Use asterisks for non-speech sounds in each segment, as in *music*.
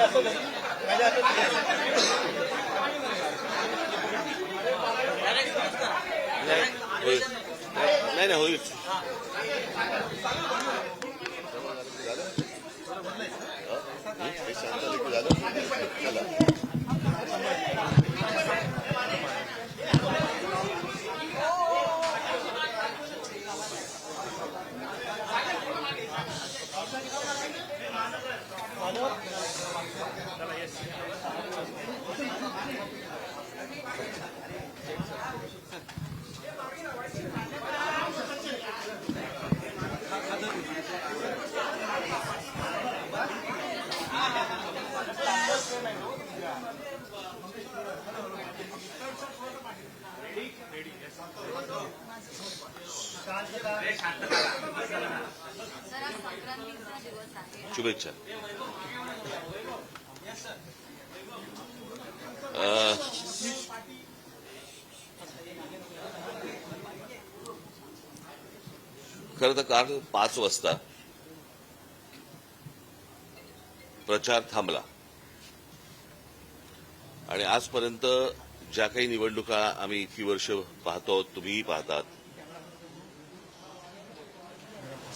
আসলে বাইরে আসলে शुभेच्छा. अं, खरं तर काल पाच वाजता प्रचार थांबला. आणि आजपर्यंत ज्या काही निवडणुका आम्ही इतकी वर्ष पाहतो तुम्हीही पाहतात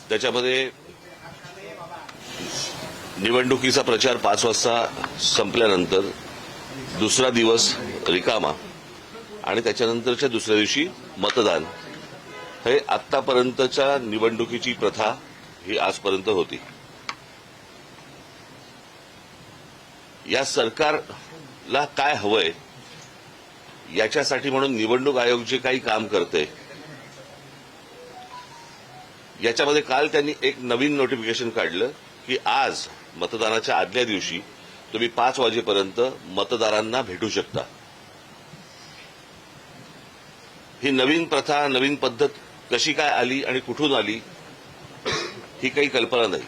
त्याच्यामध्ये निवडणुकीचा प्रचार पाच वाजता संपल्यानंतर दुसरा दिवस रिकामा आणि त्याच्यानंतरच्या दुसऱ्या दिवशी मतदान. हे आतापर्यंतच्या निवडणुकीची प्रथा ही आजपर्यंत होती. या सरकारला काय हवंय याच्यासाठी म्हणून निवडणूक आयोग जे काही काम करते याच्यामध्ये काल त्यांनी एक नवीन नोटिफिकेशन काढलं की आज मतदानाच्या आदल्या दिवशी तुम्ही पाच वाजेपर्यंत मतदारांना भेटू शकता. ही नवीन प्रथा नवीन पद्धत कशी काय आली आणि कुठून आली ही काही कल्पना नाही.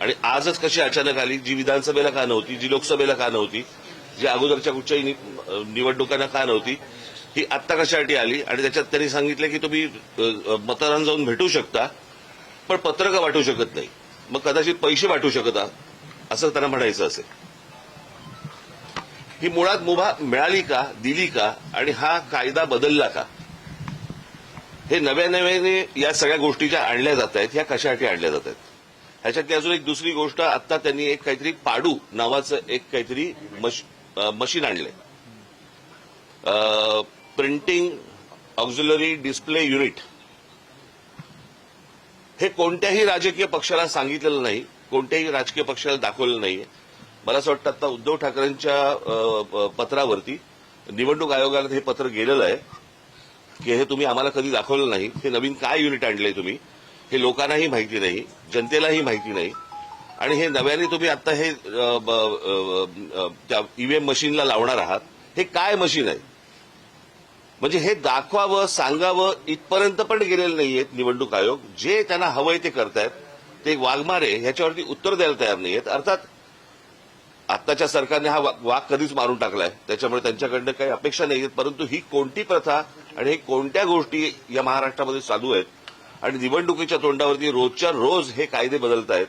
आणि आजच कशी अचानक आली जी विधानसभेला का नव्हती जी लोकसभेला का नव्हती जी अगोदरच्या कुठच्याही निवडणुकांना का नव्हती ही आत्ता कशासाठी आली? आणि त्याच्यात त्यांनी सांगितलं की तुम्ही मतदारांना जाऊन भेटू शकता. पण पत्रकं वाटू शकत नाही. मग कदाचित पैसे वाटू शकता असं त्यांना म्हणायचं असेल. ही मुळात मुभा मिळाली का दिली का आणि हा कायदा बदलला का? हे नव्या नव्याने या सगळ्या गोष्टी ज्या आणल्या जात आहेत ह्या कशासाठी आणल्या जात आहेत? ह्याच्यातली अजून एक दुसरी गोष्ट आता त्यांनी एक काहीतरी पाडू नावाचं एक काहीतरी मश- मशीन आणलंय. प्रिंटिंग ऑक्झिलरी डिस्प्ले युनिट हे कोणत्याही राजकीय पक्षाला सांगितलेलं नाही कोणत्याही राजकीय पक्षाला दाखवलेलं नाही मला असं वाटतं आता उद्धव ठाकरेंच्या पत्रावरती निवडणूक आयोगाला हे पत्र गेलेलं आहे की हे तुम्ही आम्हाला कधी दाखवलं नाही हे नवीन काय युनिट आणलंय तुम्ही हे लोकांनाही माहिती नाही जनतेलाही माहिती नाही आणि हे नव्याने तुम्ही आता हे ब, त्या ईव्हीएम मशीनला लावणार आहात हे काय मशीन आहे? म्हणजे हे दाखवावं सांगावं इथपर्यंत पण गेलेले नाहीयेत निवडणूक आयोग. जे त्यांना हवंय ते करतायत. ते वाघमारे ह्याच्यावरती उत्तर द्यायला तयार नाहीयेत. अर्थात आत्ताच्या सरकारने हा वाघ कधीच मारून टाकलाय. त्याच्यामुळे त्यांच्याकडनं काही अपेक्षा नाहीयेत. परंतु ही कोणती प्रथा आणि हे कोणत्या गोष्टी या महाराष्ट्रामध्ये चालू आहेत आणि निवडणुकीच्या तोंडावरती रोजच्या रोज हे कायदे बदलत आहेत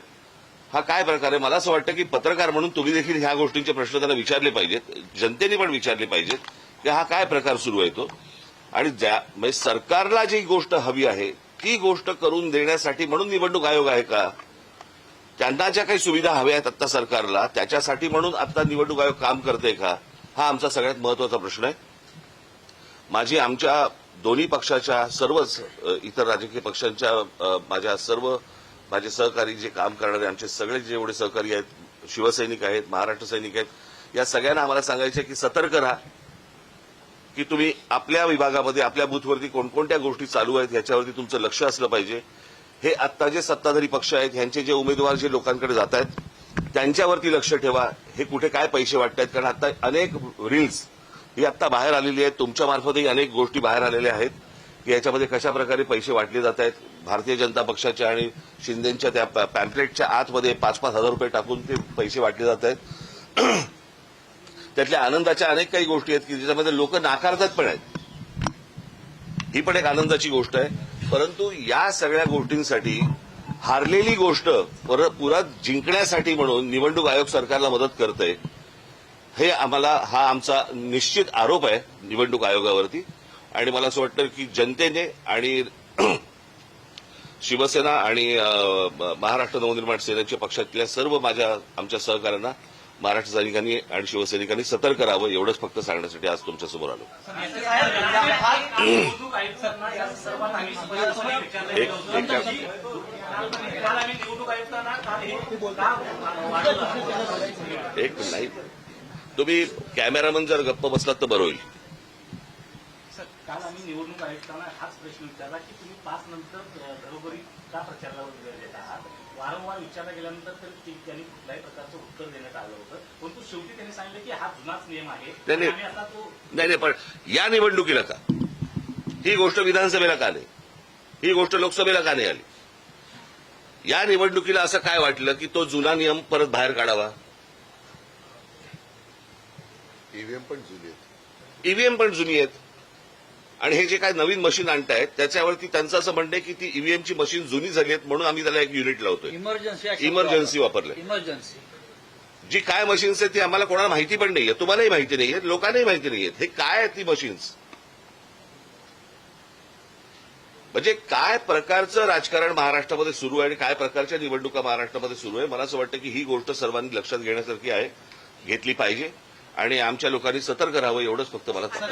हा काय प्रकार आहे? मला असं वाटतं की पत्रकार म्हणून तुम्ही देखील ह्या गोष्टींचे प्रश्न त्यांना विचारले पाहिजेत. जनतेने पण विचारले पाहिजेत. की हा काय प्रकार सुरू आहे तो? आणि ज्या म्हणजे सरकारला जी गोष्ट हवी आहे ती गोष्ट करून देण्यासाठी म्हणून निवडणूक आयोग आहे का? त्यांना ज्या काही सुविधा हव्या आहेत आता सरकारला त्याच्यासाठी म्हणून आता निवडणूक आयोग काम करते का? हा आमचा सगळ्यात महत्त्वाचा प्रश्न आहे. माझी आमच्या दोन्ही पक्षाच्या सर्वच इतर राजकीय पक्षांच्या माझ्या सर्व माझे सहकारी जे काम करणारे आमचे सगळे जेवढे सहकारी आहेत शिवसैनिक आहेत महाराष्ट्र सैनिक आहेत या सगळ्यांना आम्हाला सांगायचे की सतर्क राहा. की तुम्ही आपल्या विभागामध्ये आपल्या बूथवरती कोणकोणत्या गोष्टी चालू आहेत याच्यावरती तुमचं लक्ष असलं पाहिजे. हे आत्ता जे सत्ताधारी पक्ष आहेत ह्यांचे जे उमेदवार जे लोकांकडे जात आहेत त्यांच्यावरती लक्ष ठेवा. हे कुठे काय पैसे वाटतायत? कारण आता अनेक रील्स ही आत्ता बाहेर आलेली आहेत. तुमच्या मार्फतही अनेक गोष्टी बाहेर आलेल्या आहेत की याच्यामध्ये कशा प्रकारे पैसे वाटले जात आहेत. भारतीय जनता पक्षाच्या आणि शिंदेच्या त्या पॅम्पलेटच्या आतमध्ये पाच पाच हजार रुपये टाकून ते पैसे वाटले जात आहेत. त्यातल्या आनंदाच्या अनेक काही गोष्टी आहेत की ज्याच्यामध्ये लोक नाकारतात पण आहेत. ही पण एक आनंदाची गोष्ट आहे. परंतु या सगळ्या गोष्टींसाठी हारलेली गोष्ट परत पुरात जिंकण्यासाठी म्हणून निवडणूक आयोग सरकारला मदत करतंय हे आम्हाला हा आमचा निश्चित आरोप आहे निवडणूक आयोगावरती. आणि मला असं वाटतं की जनतेने आणि शिवसेना आणि महाराष्ट्र नवनिर्माण सेनेच्या पक्षातल्या सर्व माझ्या आमच्या सहकाऱ्यांना महाराष्ट्र सैनिकांनी आणि शिवसैनिकांनी सतर्क करावं एवढंच फक्त सांगण्यासाठी आज तुमच्यासमोर आलो. एक नाही. तुम्ही कॅमेरामन जर गप्प बसलात तर बरं होईल. काल आम्ही निवडणूक आयुक्तांना हाच प्रश्न विचारला की तुम्ही पाच नंतर घरोघरी का प्रचाराला वेळ देत आहात? वारंवार विचारला गेल्यानंतर तर ते- त्यांनी कुठल्याही प्रकारचं उत्तर देण्यात आलं होतं. परंतु शेवटी त्यांनी सांगितलं की हा जुनाच नियम आहे. नाही, नाही. आम्ही आता तो नाही नाही पण या निवडणुकीला का? ही गोष्ट विधानसभेला का नाही? ही गोष्ट लोकसभेला का नाही आली? या निवडणुकीला असं काय वाटलं की तो जुना नियम परत बाहेर काढावा? ईव्हीएम पण जुनी आहेत. ईव्हीएम पण जुनी आहेत. आणि हे जे काय नवीन मशीन आणतायत त्याच्यावरती त्यांचं असं म्हणणं आहे की ती ईव्हीएमची मशीन जुनी झाली आहेत म्हणून आम्ही त्याला एक युनिट लावतोय. इमर्जन्सी इमर्जन्सी वापरले इमर्जन्सी जी काय मशीन्स आहेत ती आम्हाला कोणाला माहिती पण नाहीये तुम्हालाही माहिती नाहीये लोकांनाही माहिती नाहीये हे काय आहेत ती मशीन्स म्हणजे काय प्रकारचं राजकारण महाराष्ट्रामध्ये सुरू आहे आणि काय प्रकारच्या निवडणुका महाराष्ट्रामध्ये सुरू आहे? मला असं वाटतं की ही गोष्ट सर्वांनी लक्षात घेण्यासारखी आहे घेतली पाहिजे. आणि आमच्या लोकांनी सतर्क राहावं एवढंच फक्त मला दोन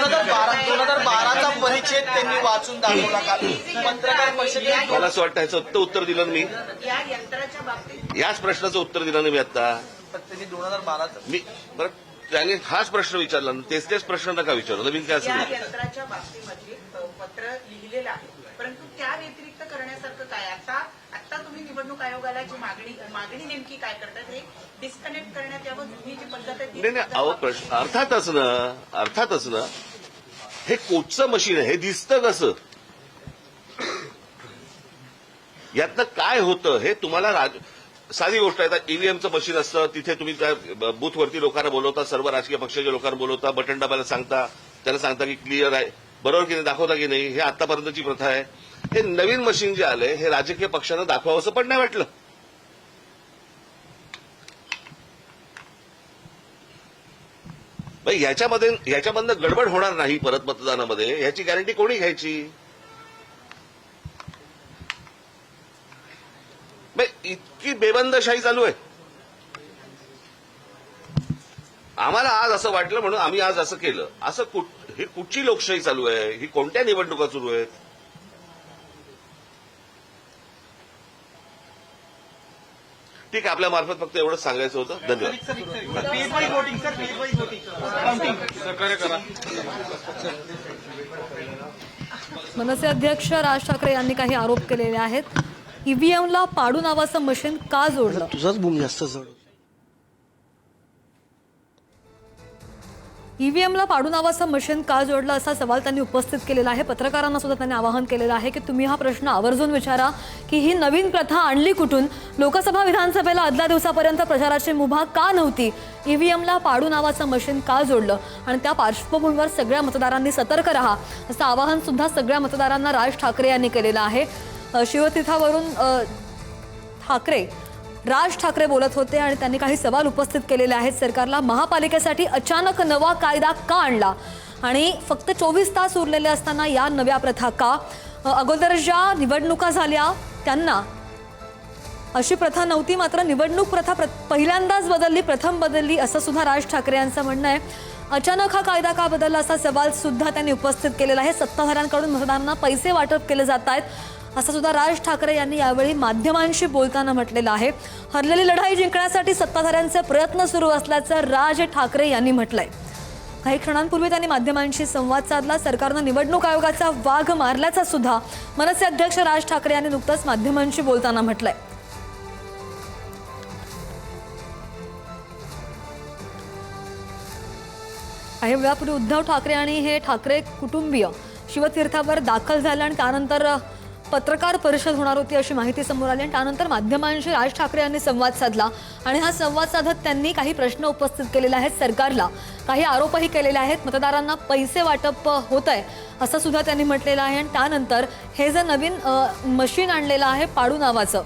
हजार बाराचा परिच्छेद त्यांनी वाचून दाखवला *laughs* मला असं वाटतं ह्याचं उत्तर उत्तर दिलं ना मी. या यंत्राच्या बाबतीत याच प्रश्नाचं उत्तर दिलं ना मी आता. त्यांनी दोन हजार बाराचा. मी बरं त्याने हाच प्रश्न विचारला ना तेच तेच प्रश्न नका विचारू नवीन काय या असेल यंत्राच्या बाबतीमध्ये अ, पत्र लिहिलेलं आहे. परंतु त्या व्यतिरिक्त करण्यासारखं काय? आता निवडणूक आयोगाला जी मागणी मागणी नेमकी काय करतात हे डिस्कनेक्ट करण्यात यावं जुनी जी पद्धत आहे नाही नाही अहो प्रश्न अर्थातच ना अर्थातच ना हे कोचचं मशीन आहे हे दिसतं कसं? यातनं काय होतं हे तुम्हाला राज साधी गोष्ट आहे ईव्हीएमचं मशीन असतं तिथे तुम्ही त्या बूथवरती लोकांना बोलवता सर्व राजकीय पक्षाच्या लोकांना बोलवता बटन दाबायला सांगता त्याला सांगता की क्लिअर आहे. बरोबर की नाही दाखवता की नाही हे आतापर्यंतची प्रथा आहे. हे नवीन मशीन जे आलंय हे राजकीय पक्षानं दाखवावं असं पण नाही वाटलं. याच्यामध्ये याच्यामधनं गडबड होणार नाही परत मतदानामध्ये याची गॅरंटी कोणी घ्यायची? इतकी बेबंदशाही चालू आहे. आम्हाला आज असं वाटलं म्हणून आम्ही आज असं केलं. असं कुठ- ही कुठची लोकशाही चालू आहे? ही कोणत्या निवडणुका सुरू आहेत? ठीक आहे आपल्या मार्फत फक्त एवढंच सांगायचं होतं. धन्यवाद. मनसे अध्यक्ष राज ठाकरे यांनी काही आरोप केलेले आहेत. ईव्हीएमला पाडू नावाचं मशीन का जोडलं? तुझाच बूम जास्त जड ईव्हीएमला पाडू नावाचं मशीन का जोडलं असा सवाल त्यांनी उपस्थित केलेला आहे. पत्रकारांना सुद्धा त्यांनी आवाहन केलेलं आहे की तुम्ही हा प्रश्न आवर्जून विचारा की ही नवीन प्रथा आणली कुठून? लोकसभा विधानसभेला आदल्या दिवसापर्यंत प्रचाराची मुभा का नव्हती? ईव्हीएमला पाडू नावाचं मशीन का जोडलं? आणि त्या पार्श्वभूमीवर सगळ्या मतदारांनी सतर्क राहा असं आवाहन सुद्धा सगळ्या मतदारांना राज ठाकरे यांनी केलेलं आहे. शिवतीर्थावरून ठाकरे राज ठाकरे बोलत होते आणि त्यांनी काही सवाल उपस्थित केलेले आहेत. सरकारला महापालिकेसाठी अचानक नवा कायदा का आणला? आणि फक्त चोवीस तास उरलेले असताना या नव्या प्रथा का? अगोदर ज्या निवडणुका झाल्या त्यांना अशी प्रथा नव्हती मात्र निवडणूक प्रथा प्र पहिल्यांदाच बदलली प्रथम बदलली असं सुद्धा राज ठाकरे यांचं म्हणणं आहे. अचानक हा कायदा का बदलला असा सवाल सुद्धा त्यांनी उपस्थित केलेला आहे. सत्ताधाऱ्यांकडून मतदारांना पैसे वाटप केले जात आहेत. असं सुद्धा राज ठाकरे यांनी यावेळी माध्यमांशी बोलताना म्हटलेलं आहे. हरलेली लढाई जिंकण्यासाठी सत्ताधाऱ्यांचे प्रयत्न सुरू असल्याचं राज ठाकरे यांनी म्हटलंय. काही क्षणांपूर्वी त्यांनी माध्यमांशी संवाद साधला. सरकारनं निवडणूक आयोगाचा वाघ मारल्याचा सुद्धा मनसे अध्यक्ष राज ठाकरे यांनी नुकतंच माध्यमांशी बोलताना म्हटलंय. काही वेळापूर्वी उद्धव ठाकरे आणि हे ठाकरे कुटुंबीय शिवतीर्थावर दाखल झालं आणि त्यानंतर पत्रकार परिषद होणार होती अशी माहिती समोर आली आणि त्यानंतर माध्यमांशी राज ठाकरे यांनी संवाद साधला. आणि हा संवाद साधत त्यांनी काही प्रश्न उपस्थित केलेले आहेत सरकारला. काही आरोपही केलेले आहेत. मतदारांना पैसे वाटप होत आहे असं सुद्धा त्यांनी म्हटलेलं आहे. आणि त्यानंतर हे जे नवीन मशीन आणलेलं आहे पाडू नावाचं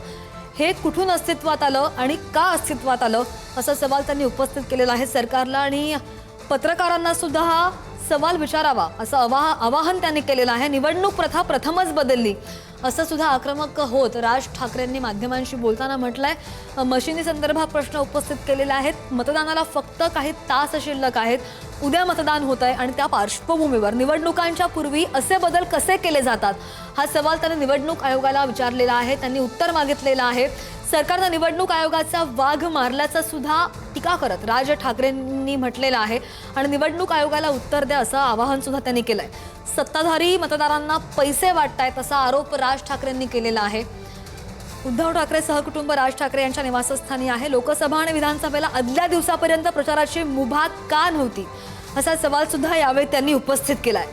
हे कुठून अस्तित्वात आलं आणि का अस्तित्वात आलं असा सवाल त्यांनी उपस्थित केलेला आहे सरकारला. आणि पत्रकारांना सुद्धा हा सवाल विचारावा असं आवाह आवाहन त्यांनी केलेलं आहे. निवडणूक प्रथा प्रथमच बदलली. असं सुद्धा आक्रमक होत. राज ठाकरेंनी माध्यमांशी बोलताना म्हटलंय मशिनी संदर्भात प्रश्न उपस्थित केलेले आहेत. मतदानाला फक्त काही तास शिल्लक आहेत. उद्या मतदान होत आहे आणि त्या पार्श्वभूमीवर निवडणुकांच्या पूर्वी असे बदल कसे केले जातात? हा सवाल त्यांनी निवडणूक आयोगाला विचारलेला आहे. त्यांनी उत्तर मागितलेलं आहे. सरकारनं निवडणूक आयोगाचा वाघ मारल्याचा सुद्धा टीका करत राज ठाकरेंनी म्हटलेलं आहे. आणि निवडणूक आयोगाला उत्तर द्या असं आवाहन सुद्धा त्यांनी केलंय. सत्ताधारी मतदारांना पैसे वाटतायत असा आरोप राज ठाकरेंनी केलेला आहे. उद्धव ठाकरे सहकुटुंब राज ठाकरे यांच्या निवासस्थानी आहे. लोकसभा आणि विधानसभेला आदल्या दिवसापर्यंत प्रचाराची मुभा का नव्हती? असा सवाल सुद्धा यावेळी त्यांनी उपस्थित केलाय.